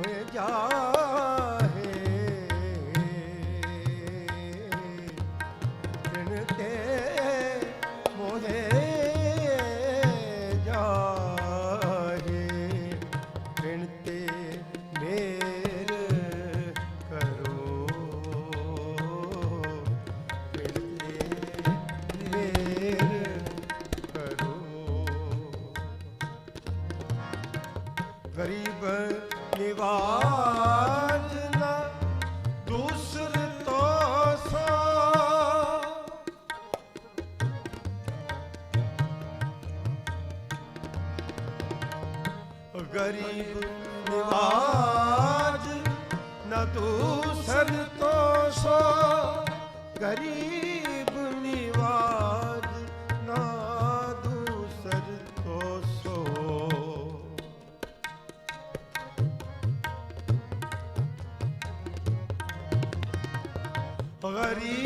হয়ে যায় ਗਰੀਬ ਨਿਵਾਜ ਨਾ ਤੂੰ ਸਰ ਤੋ ਸੋ। ਗਰੀਬ ਨਿਵਾਜ ਨਾ ਦੂਸਰ ਤੋ ਸੋ। ਗਰੀਬ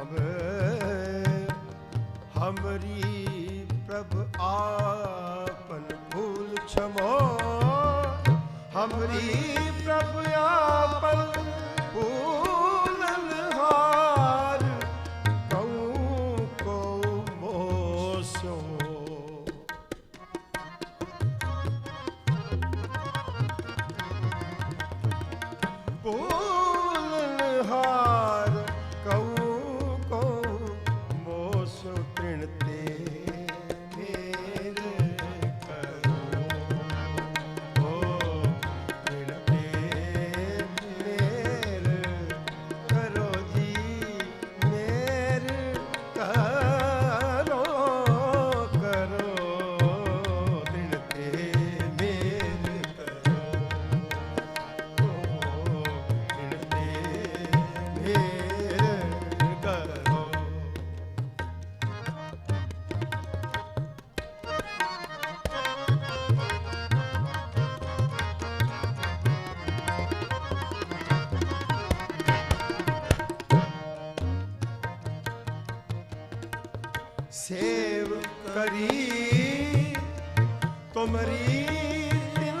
अब हमरी प्रभु आपन भूल क्षमो हमरी प्रभु आपन भूल ਕਰੀ ਤੁਮਰੀ ਤਿਨ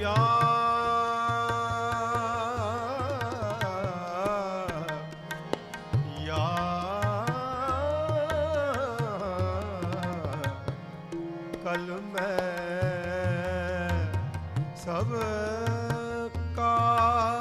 ਦਰਿਆ ਕਲ ਮੈਂ ਸਭ ਕਾ